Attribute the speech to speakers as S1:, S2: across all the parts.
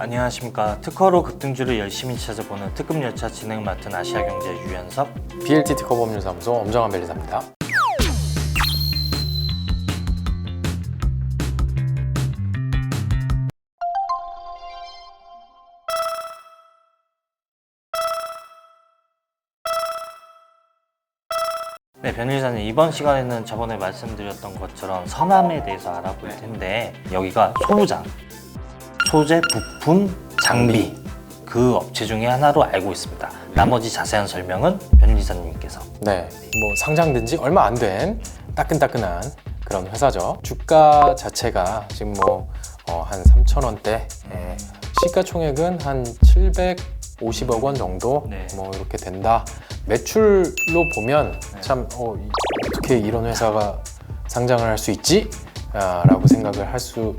S1: 안녕하십니까. 특허로 급등주를 열심히 찾아보는 특급 열차 진행 맡은 아시아경제 유연석.
S2: BLT 특허 법률사무소 엄정한 변리사입니다.
S1: 네, 변리사님 이번 시간에는 저번에 말씀드렸던 것처럼 선암에 대해서 알아볼 텐데 여기가 소부장, 소재, 부품, 장비 그 업체 중에 하나로 알고 있습니다. 나머지 자세한 설명은 변리사님께서.
S2: 네, 뭐 상장된 지 얼마 안 된 따끈따끈한 그런 회사죠. 주가 자체가 지금 뭐한 3천 원대, 예. 시가총액은 한 750억 원 정도
S1: 네.
S2: 뭐 이렇게 된다. 매출로 보면 참 어, 이- 어떻게 이런 회사가 상장을 할 수 있지? 아, 라고 생각을 할 수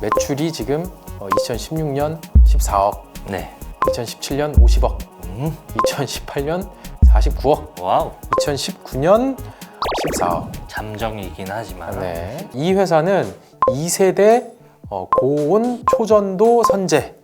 S2: 매출이 지금 어, 2016년 14억,
S1: 네.
S2: 2017년 50억,
S1: 음,
S2: 2018년 49억,
S1: 와우.
S2: 2019년 14억.
S1: 잠정이긴 하지만
S2: 네. 이 회사는 2세대 어, 고온 초전도 선제.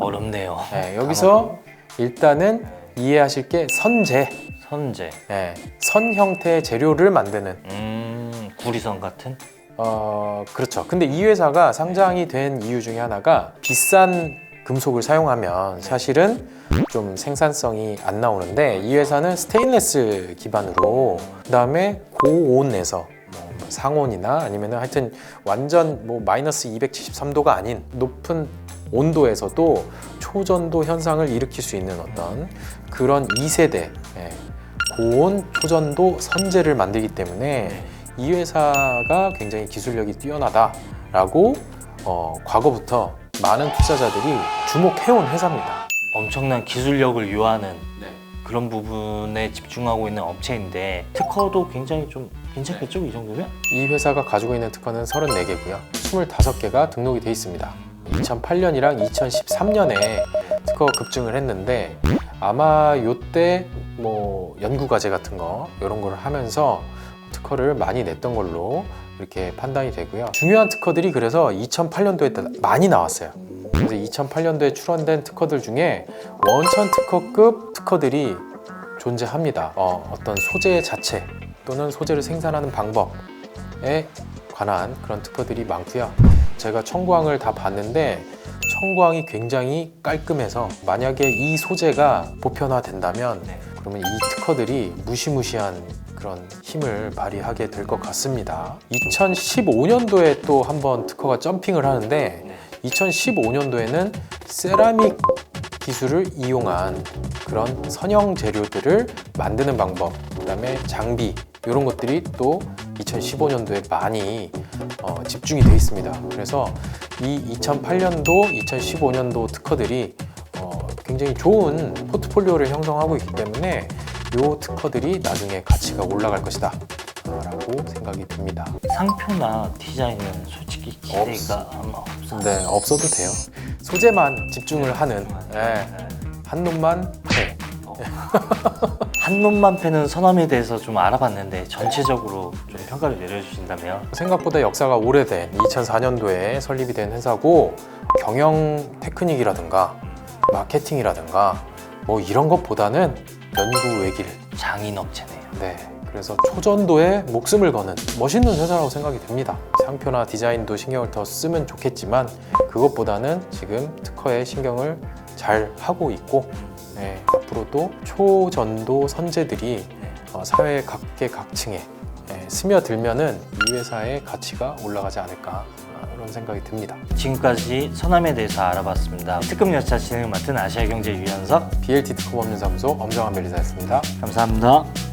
S1: 어렵네요.
S2: 네, 여기서 일단은 이해하실 게 선제.
S1: 선제.
S2: 네, 선 형태의 재료를 만드는.
S1: 음, 구리선 같은?
S2: 어, 그렇죠. 근데 이 회사가 상장이 된 이유 중에 하나가 비싼 금속을 사용하면 사실은 좀 생산성이 안 나오는데 이 회사는 스테인레스 기반으로 그다음에 고온에서 뭐 상온이나 아니면 하여튼 완전 뭐 마이너스 273도가 아닌 높은 온도에서도 초전도 현상을 일으킬 수 있는 어떤 그런 2세대 예, 고온 초전도 선제를 만들기 때문에 이 회사가 굉장히 기술력이 뛰어나다라고 어, 과거부터 많은 투자자들이 주목해온 회사입니다.
S1: 엄청난 기술력을 요하는 그런 부분에 집중하고 있는 업체인데 특허도 굉장히 좀 괜찮겠죠? 이 정도면?
S2: 이 회사가 가지고 있는 특허는 34개고요. 25개가 등록이 돼 있습니다. 2008년이랑 2013년에 특허 급증을 했는데 아마 요때 뭐 연구 과제 같은 거 이런 걸 하면서 특허를 많이 냈던 걸로 이렇게 판단이 되고요. 중요한 특허들이 그래서 2008년도에 많이 나왔어요. 그래서 2008년도에 출원된 특허들 중에 원천 특허급 특허들이 존재합니다. 어, 어떤 소재 자체 또는 소재를 생산하는 방법에 관한 그런 특허들이 많고요. 제가 청구항을 다 봤는데 청구항이 굉장히 깔끔해서 만약에 이 소재가 보편화된다면
S1: 네.
S2: 그러면 이 특허들이 무시무시한 그런 힘을 발휘하게 될 것 같습니다. 2015년도에 또 한번 특허가 점핑을 하는데 2015년도에는 세라믹 기술을 이용한 그런 선형 재료들을 만드는 방법, 그다음에 장비 이런 것들이 또 2015년도에 많이 어, 집중이 돼 있습니다. 그래서 이 2008년도, 2015년도 특허들이 어, 굉장히 좋은 포트폴리오를 형성하고 있기 때문에 이 특허들이 나중에 가치가 올라갈 것이다. 어, 라고 생각이 듭니다.
S1: 상표나 디자인은 솔직히 기대가 아마 없어.
S2: 네, 없어도 돼요. 소재만 집중을 하는 예, 한 놈만 해.
S1: 한 놈만 패는 선암에 대해서 좀 알아봤는데 전체적으로 좀 평가를 내려주신다면
S2: 생각보다 역사가 오래된 2004년도에 설립이 된 회사고 경영 테크닉이라든가 마케팅이라든가 뭐 이런 것보다는 연구 외길
S1: 장인 업체네요.
S2: 네 그래서 초전도에 목숨을 거는 멋있는 회사라고 생각이 됩니다 상표나 디자인도 신경을 더 쓰면 좋겠지만 그것보다는 지금 특허에 신경을 잘 하고 있고 네, 앞으로도 초전도 선제들이 어, 사회 각계 각층에 예, 스며들면은 이 회사의 가치가 올라가지 않을까 아, 이런 생각이 듭니다.
S1: 지금까지 선암에 대해서 알아봤습니다. 특급 열차 진행 맡은 아시아경제 유연석
S2: BLT 특허법률사무소 엄정한 벨리사였습니다.
S1: 감사합니다.